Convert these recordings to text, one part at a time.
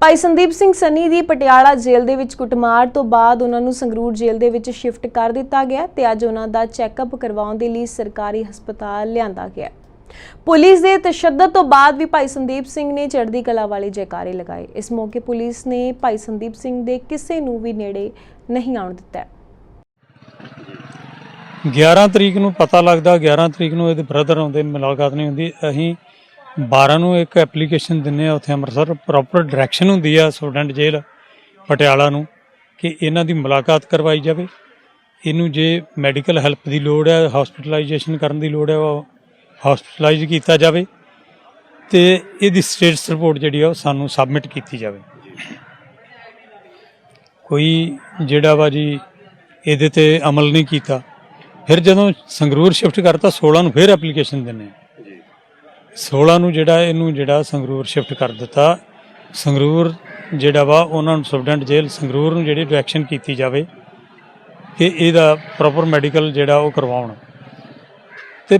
ਭਾਈ ਸੰਦੀਪ ਸਿੰਘ ਸਨੀ ਦੀ ਪਟਿਆਲਾ ਜੇਲ੍ਹ ਦੇ ਵਿੱਚ ਕੁੱਟਮਾਰ ਤੋਂ ਬਾਅਦ ਉਹਨਾਂ ਨੂੰ ਸੰਗਰੂਰ ਜੇਲ੍ਹ ਦੇ ਵਿੱਚ ਸ਼ਿਫਟ ਕਰ ਦਿੱਤਾ ਗਿਆ ਤੇ ਅੱਜ ਉਹਨਾਂ ਦਾ ਚੈੱਕਅਪ ਕਰਵਾਉਣ ਦੇ ਲਈ ਸਰਕਾਰੀ ਹਸਪਤਾਲ ਲਿਆਂਦਾ ਗਿਆ। ਪੁਲਿਸ ਦੇ ਤਸ਼ੱਦਦ ਤੋਂ ਬਾਅਦ ਵੀ ਭਾਈ ਸੰਦੀਪ ਸਿੰਘ ਨੇ ਚੜ੍ਹਦੀ ਕਲਾ ਵਾਲੇ ਜੈਕਾਰੇ ਲਗਾਏ। ਇਸ ਮੌਕੇ ਪੁਲਿਸ ਨੇ ਭਾਈ ਸੰਦੀਪ ਸਿੰਘ ਦੇ ਕਿਸੇ ਨੂੰ ਵੀ ਨੇੜੇ ਨਹੀਂ ਆਉਣ ਦਿੱਤਾ। 11 ਤਰੀਕ ਨੂੰ ਪਤਾ ਲੱਗਦਾ 11 ਤਰੀਕ ਨੂੰ ਇਹਦੇ ਬ੍ਰਦਰ ਆਉਂਦੇ, ਮੁਲਾਕਾਤ ਨਹੀਂ ਹੁੰਦੀ। ਅਸੀਂ 12 ਨੂੰ ਇੱਕ ਐਪਲੀਕੇਸ਼ਨ ਦਿੰਨੇ ਆ ਉੱਥੇ ਅੰਮ੍ਰਿਤਸਰ। ਪ੍ਰੋਪਰ ਡਾਇਰੈਕਸ਼ਨ ਹੁੰਦੀ ਆ ਸਟੂਡੈਂਟ ਜੇਲ੍ਹ, ਪਟਿਆਲਾ ਨੂੰ, ਕਿ ਇਹਨਾਂ ਦੀ ਮੁਲਾਕਾਤ ਕਰਵਾਈ ਜਾਵੇ। ਇਹਨੂੰ ਜੇ ਮੈਡੀਕਲ ਹੈਲਪ ਦੀ ਲੋੜ ਹੈ ਹਸਪੀਟਲਾਈਜੇਸ਼ਨ ਕਰਨ ਦੀ ਲੋੜ ਹੈ ਉਹ ਹਸਪੀਟਲਾਈਜ਼ ਕੀਤਾ ਜਾਵੇ ਤੇ ਇਹਦੀ ਸਟੇਟਸ ਰਿਪੋਰਟ ਜਿਹੜੀ ਆ ਉਹ ਸਾਨੂੰ ਸਬਮਿਟ ਕੀਤੀ ਜਾਵੇ। ਕੋਈ ਜਿਹੜਾ ਵਾ ਜੀ ਇਹਦੇ ਤੇ ਅਮਲ ਨਹੀਂ ਕੀਤਾ। ਫਿਰ ਜਦੋਂ ਸੰਗਰੂਰ ਸ਼ਿਫਟ ਕਰਤਾ 16 ਨੂੰ ਫਿਰ ਐਪਲੀਕੇਸ਼ਨ ਦਿੰਨੇ ਆ। 16 ਨੂੰ ਜਿਹੜਾ ਇਹਨੂੰ ਜਿਹੜਾ ਸੰਗਰੂਰ ਸ਼ਿਫਟ ਕਰ ਦਿੱਤਾ। ਸੰਗਰੂਰ ਜਿਹੜਾ ਵਾ ਉਹਨਾਂ ਨੂੰ ਸਟੂਡੈਂਟ ਜੇਲ੍ਹ ਸੰਗਰੂਰ ਨੂੰ ਜਿਹੜੀ ਡਾਇਰੈਕਸ਼ਨ ਕੀਤੀ ਜਾਵੇ ਕਿ ਇਹਦਾ ਪ੍ਰੋਪਰ ਮੈਡੀਕਲ ਜਿਹੜਾ ਉਹ ਕਰਵਾਉਣ। ਤੇ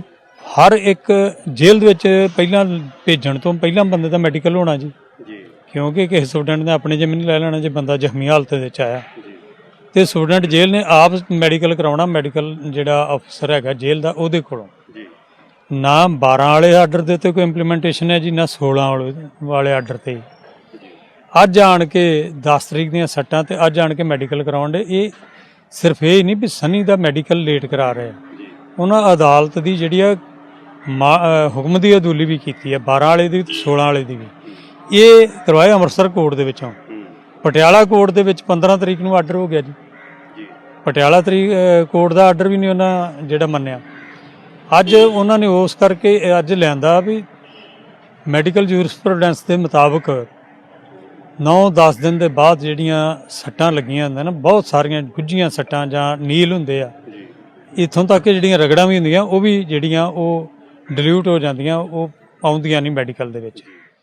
ਹਰ ਇੱਕ ਜੇਲ੍ਹ ਦੇ ਵਿੱਚ ਪਹਿਲਾਂ ਭੇਜਣ ਤੋਂ ਪਹਿਲਾਂ ਬੰਦੇ ਦਾ ਮੈਡੀਕਲ ਹੋਣਾ ਜੀ। ਜੀ। ਕਿਉਂਕਿ ਕਿਸੇ ਸਟੂਡੈਂਟ ਨੇ ਆਪਣੇ ਜਿੰਮ ਨਹੀਂ ਲੈ ਲੈਣਾ ਜੇ ਬੰਦਾ ਜ਼ਖਮੀ ਹਾਲਤ ਦੇ ਵਿੱਚ ਆਇਆ। ਤੇ ਸਟੂਡੈਂਟ ਜੇਲ੍ਹ ਨੇ ਆਪ ਮੈਡੀਕਲ ਕਰਾਉਣਾ ਮੈਡੀਕਲ ਜਿਹੜਾ ਅਫਸਰ ਹੈਗਾ ਜੇਲ੍ਹ ਦਾ ਉਹਦੇ ਕੋਲੋਂ। ਨਾ 12 ਵਾਲੇ ਆਰਡਰ ਦੇ ਤੇ ਕੋਈ ਇੰਪਲੀਮੈਂਟੇਸ਼ਨ ਹੈ ਜੀ, ਨਾ 16 ਵਾਲੇ ਵਾਲੇ ਆਰਡਰ ਤੇ। ਅੱਜ ਆਣ ਕੇ 10 ਤਰੀਕ ਦੀਆਂ ਸੱਟਾਂ ਤੇ ਅੱਜ ਆਣ ਕੇ ਮੈਡੀਕਲ ਕਰਾਉਣ ਦੇ। ਇਹ ਸਿਰਫ ਇਹ ਨਹੀਂ ਵੀ ਸਨੀ ਦਾ ਮੈਡੀਕਲ ਲੇਟ ਕਰਾ ਰਹੇ ਉਹਨਾਂ ਅਦਾਲਤ ਦੀ ਜਿਹੜੀ ਆ ਮਾ- ਹੁਕਮ ਦੀ ਅਦੂਲੀ ਵੀ ਕੀਤੀ ਹੈ 12 ਵਾਲੇ ਦੀ ਤੇ 16 ਵਾਲੇ ਦੀ ਵੀ। ਇਹ ਕਰਵਾਇਆ ਅੰਮ੍ਰਿਤਸਰ ਕੋਰਟ ਦੇ ਵਿੱਚੋਂ। ਪਟਿਆਲਾ ਕੋਰਟ ਦੇ ਵਿੱਚ 15 ਤਰੀਕ ਨੂੰ ਆਰਡਰ ਹੋ ਗਿਆ ਜੀ। ਪਟਿਆਲਾ ਤਰੀਕ ਕੋਰਟ ਦਾ ਆਰਡਰ ਵੀ ਨਹੀਂ ਉਹਨਾਂ ਜਿਹੜਾ ਮੰਨਿਆ। ਅੱਜ ਉਹਨਾਂ ਨੇ ਉਸ ਕਰਕੇ ਅੱਜ ਲਿਆਂਦਾ ਵੀ ਮੈਡੀਕਲ ਜੂਰਿਸਪ੍ਰੂਡੈਂਸ ਦੇ ਮੁਤਾਬਕ 9-10 ਦਿਨ ਦੇ ਬਾਅਦ ਜਿਹੜੀਆਂ ਸੱਟਾਂ ਲੱਗੀਆਂ ਹੁੰਦੀਆਂ ਨਾ ਬਹੁਤ ਸਾਰੀਆਂ ਗੁੱਝੀਆਂ ਸੱਟਾਂ ਜਾਂ ਨੀਲ ਹੁੰਦੇ ਆ। ਇੱਥੋਂ ਤੱਕ ਕਿ ਜਿਹੜੀਆਂ ਰਗੜਾਂ ਵੀ ਹੁੰਦੀਆਂ ਉਹ ਵੀ ਜਿਹੜੀਆਂ ਉਹ ਡਿਲੂਟ ਹੋ ਜਾਂਦੀਆਂ ਉਹ ਆਉਂਦੀਆਂ ਨਹੀਂ ਮੈਡੀਕਲ ਦੇ ਵਿੱਚ।